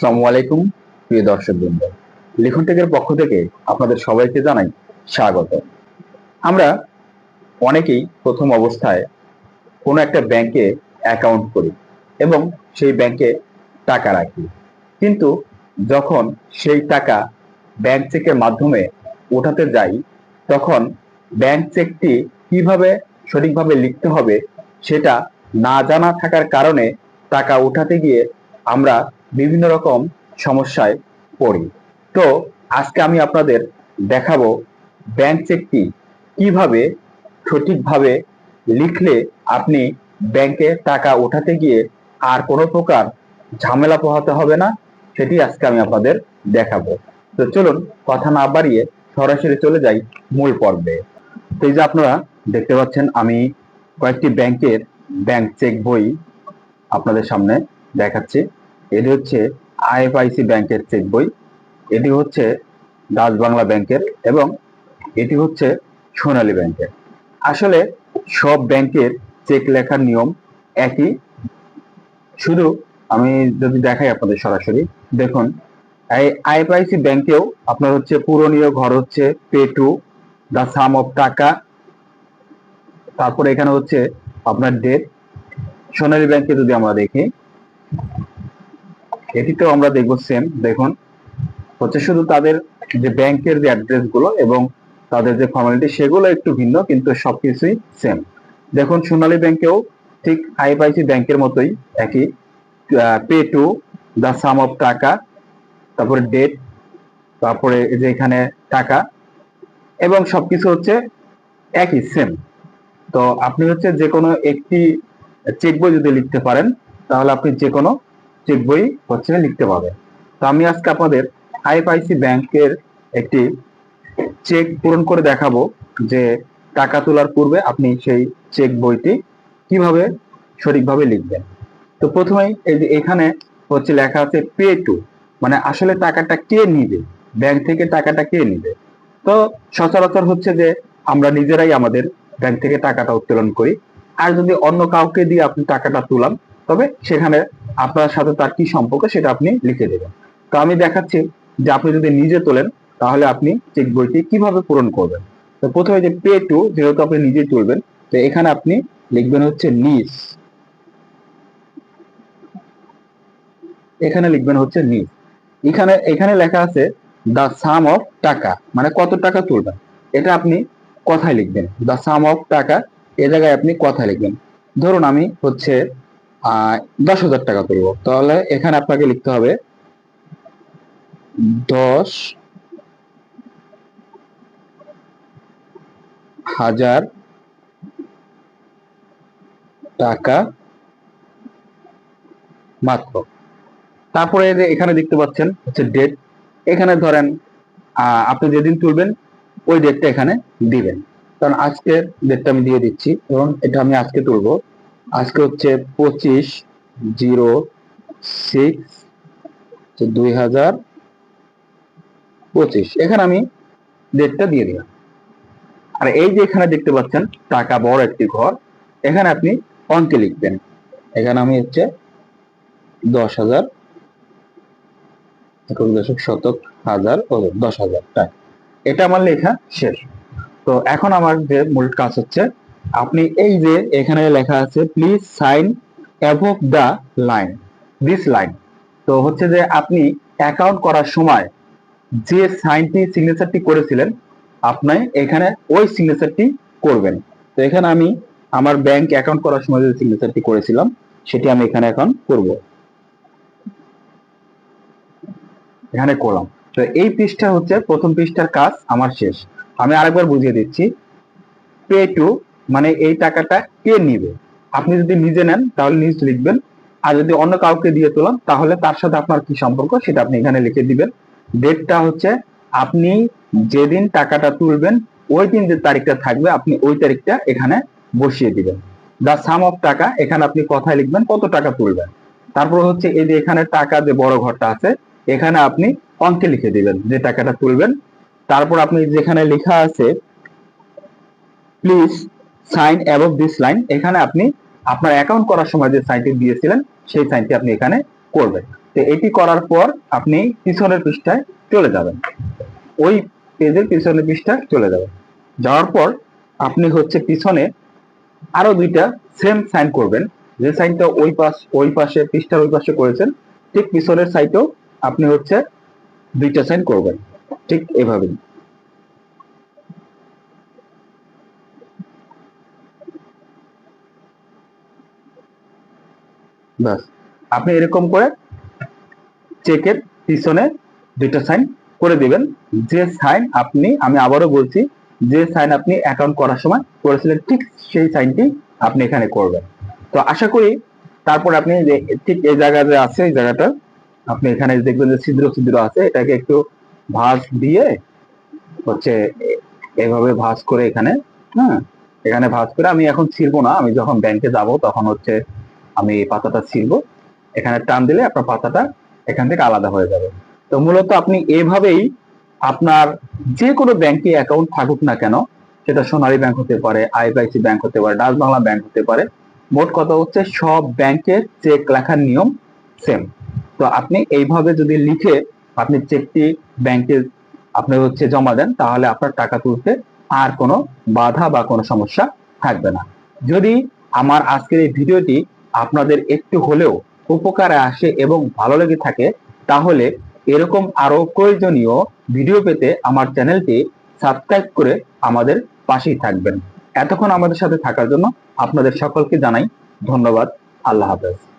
আসসালামু আলাইকুম, প্রিয় দর্শক বৃন্দ লিখন টেকের পক্ষ থেকে আপনাদের সবাইকে জানাই স্বাগত। আমরা অনেকেই প্রথম অবস্থায় কোনো একটা ব্যাংকে অ্যাকাউন্ট করি এবং সেই ব্যাংকে টাকা রাখি। কিন্তু যখন সেই টাকা ব্যাংক চেকের মাধ্যমে ওঠাতে যাই, তখন ব্যাংক চেকটি কীভাবে সঠিকভাবে লিখতে হবে সেটা না জানা থাকার কারণে টাকা উঠাতে গিয়ে আমরা বিভিন্ন রকম সমস্যায় পড়ি। তো আজকে আমি আপনাদের দেখাবো ব্যাংক চেকটি কীভাবে সঠিকভাবে লিখলে আপনি ব্যাংকে টাকা ওঠাতে গিয়ে আর কোনো প্রকার ঝামেলা পোহাতে হবে না, সেটি আজকে আমি আপনাদের দেখাবো। তো চলুন কথা না বাড়িয়ে সরাসরি চলে যাই মূল পর্বে। তো এই যে আপনারা দেখতে পাচ্ছেন, আমি কয়েকটি ব্যাংকের ব্যাংক চেক বই আপনাদের সামনে দেখাচ্ছি। এটি হচ্ছে আইএফআইসি ব্যাংকের চেক বই। এটি হচ্ছে ডাচ বাংলা ব্যাংকের এবং এটি হচ্ছে সোনালী ব্যাংকের। আসলে সব ব্যাংকের চেক লেখার নিয়ম একই। শুধু আমি যদি দেখাই আপনাদের সরাসরি, দেখুন, এই আইএফআইসি ব্যাংকেও আপনার হচ্ছে পূরণীয় ঘর হচ্ছে pay to the sum of টাকা। তারপরে এখানে হচ্ছে আপনার ডেট। সোনালী ব্যাংকে যদি আমরা দেখি এটিতেও আমরা দেখব সেম দেখুন। হচ্ছে শুধু তাদের যে ব্যাংকের যে অ্যাড্রেসগুলো এবং তাদের যে ফর্মালিটি সেগুলো একটু ভিন্ন, কিন্তু সবকিছুই সেম দেখুন, সোনালী ব্যাংকেও ঠিক আইএফআইসি ব্যাংকের মতোই একই। Pay to the sum of টাকা, তারপরে ডেট তারপরে যে এখানে টাকা, এবং সবকিছু হচ্ছে একই সেম তো আপনি হচ্ছে যে কোনো একটি চেক বই যদি লিখতে পারেন, তাহলে আপনি যে কোনো চেক বই হচ্ছে লিখতে পাবেন তো আমি আজকে আপনাদের আইএফআইসি ব্যাংকের একটি চেক পূরণ করে দেখাবো যে টাকা তোলার পূর্বে আপনি সেই চেক বইটি কীভাবে সঠিকভাবে লিখবেন। তো প্রথমেই এই যে এখানে হচ্ছে লেখা আছে পে টু মানে আসলে টাকাটা কে নিবে? ব্যাংক থেকে টাকাটা কে নিবে? তো সচরাচর হচ্ছে যে আমরা নিজেরাই আমাদের ব্যাংক থেকে টাকাটা উত্তোলন করি। আর যদি অন্য কাউকে দিয়ে আপনি টাকাটা তুলান তবে সেখানে আপনার সাথে তার কি সম্পর্ক সেটা আপনি লিখে দেবেন। তো আমি দেখাচ্ছি যে আপনি যদি নিজে তোলেন, তাহলে আপনি চেক বইটি কীভাবে পূরণ করবেন। তো প্রথমে যে পে টু যেহেতু আপনি নিজেই তুলবেন, তো এখানে আপনি লিখবেন হচ্ছে নিস। এখানে লিখবেন হচ্ছে নিস। এখানে এখানে লেখা আছে দা সাম অফ টাকা মানে কত টাকা তুলবেন। এটা আপনি কথায় লিখবেন। দা সাম অফ টাকা এ জায়গায় আপনি কথায় লিখবেন। ধরুন আমি হচ্ছে দশ হাজার টাকা তুলবো তাহলে এখানে আপনাকে লিখতে হবে দশ হাজার টাকা মাত্র। তারপরে এখানে দেখতে পাচ্ছেন হচ্ছে ডেট এখানে ধরেন আপনি যেদিন তুলবেন, ওই ডেটটা এখানে দিবেন। কারণ আজকের ডেটটা আমি দিয়ে দিচ্ছি এবং এটা আমি আজকে তুলবো। আজকে হচ্ছে পঁচিশ জিরো সিক্স দুই হাজার পঁচিশ। এখানে আমি ডেটটা দিয়ে দিলাম। আর এই যে এখানে দেখতে পাচ্ছেন, টাকা বড় একটি ঘর, এখানে আপনি অঙ্কে লিখবেন। এখানে আমি হচ্ছে দশ হাজার একক দশক শতক হাজার, ও দশ হাজার টাকা এটা আমার লেখা শেষ। তো এখন আমার যে মূল কাজ হচ্ছে আপনি এই যে এখানে লেখা আছে please sign above the line this line তো হচ্ছে যে আপনি অ্যাকাউন্ট করার সময় যে সাইনটি সিগনেচারটি করেছিলেন, আপনি এখানে ওই সিগনেচারটি করবেন। তো এখানে আমি আমার ব্যাংক অ্যাকাউন্ট করার সময় যে সিগনেচারটি করেছিলাম, সেটি আমি এখানে এখন করব। এখানে করলাম। তো এই পৃষ্ঠা হচ্ছে প্রথম পৃষ্ঠার কাজ, আমার শেষ। আমি আরেকবার বুঝিয়ে দিচ্ছি। পে টু মানে এই টাকাটা কে নিবে? আপনি যদি নিজে নেন, তাহলে নিজ লিখবেন। আর যদি অন্য কাউকে দিয়ে তোলেন, তাহলে তার সাথে আপনার কি সম্পর্ক সেটা আপনি এখানে লিখে দিবেন। ডেটটা হচ্ছে আপনি যেদিন টাকাটা তুলবেন, ওই দিন যে তারিখটা থাকবে, আপনি ওই তারিখটা এখানে বসিয়ে দিবেন। দা সাম অফ টাকা, এখানে আপনি কথায় লিখবেন কত টাকা তুলবেন। তারপর হচ্ছে এই যে এখানে টাকা যে বড় ঘরটা আছে, এখানে আপনি অঙ্কে লিখে দিবেন যে টাকাটা তুলবেন। তারপর আপনি যেখানে লেখা আছে please sign above this line এখানে আপনি আপনার অ্যাকাউন্ট করার সময় যে সাইনটি দিয়েছিলেন, সেই সাইনটি আপনি এখানে করবেন। তো এটি করার পর আপনি পিছনের পৃষ্ঠায় চলে যাবেন। ওই পেজের পিছনের পৃষ্ঠায় চলে যাবেন। যাওয়ার পর আপনি হচ্ছে পিছনে আরও দুইটা সেম সাইন করবেন। যে সাইনটা ওই পাশ, ওই পাশে, পৃষ্ঠার ওই পাশে করেছেন, ঠিক পিছনের সাইটেও আপনি হচ্ছে দুইটা সাইন করবেন। ঠিক এভাবেই। ব্যাস। আপনি এরকম করে চেকের পিছনে দুইটা সাইন করে দিবেন। যে সাইন আপনি, আমি আবারও বলছি, যে সাইন আপনি অ্যাকাউন্ট করার সময় করেছিলেন, ঠিক সেই সাইনটি আপনি এখানে করবেন। তো আশা করি তারপর আপনি যে ঠিক এই জায়গাতে আছে, এই জায়গাটা, আপনি এখানে দেখবেন যে ছিদ্র ছিদ্র আছে, এটাকে একটু ভাঁজ দিয়ে হচ্ছে এভাবে ভাঁজ করে এখানে হ্যাঁ? এখানে ভাঁজ করে আমি এখন ছিড়বো না, আমি যখন ব্যাংকে যাব তখন হচ্ছে আমি এই পাতাটা ছিড়বো। এখানে টান দিলে আপনার পাতাটা এখান থেকে আলাদা হয়ে যাবে। তো মূলত আপনি এভাবেই আপনার যে কোনো ব্যাংকে অ্যাকাউন্ট থাকুক না কেন, সেটা সোনালী ব্যাংক হতে পারে আইপিআইসি ব্যাংক হতে পারে, ডাচ বাংলা ব্যাংক হতে পারে, মোট কথা হচ্ছে সব ব্যাংকের চেক লেখার নিয়ম সেম তো আপনি এইভাবে যদি লিখে আপনি চেকটি ব্যাংকে আপনি হচ্ছে জমা দেন, তাহলে আপনার টাকা তুলতে আর কোনো বাধা বা কোনো সমস্যা থাকবে না। যদি আমার আজকের এই ভিডিওটি আপনাদের একটু হলেও উপকারে আসে এবং ভালো লেগে থাকে, তাহলে এরকম আরও প্রয়োজনীয় ভিডিও পেতে আমার চ্যানেলটি সাবস্ক্রাইব করে আমাদের পাশেই থাকবেন। এতক্ষণ আমাদের সাথে থাকার জন্য আপনাদের সকলকে জানাই ধন্যবাদ। আল্লাহ হাফেজ।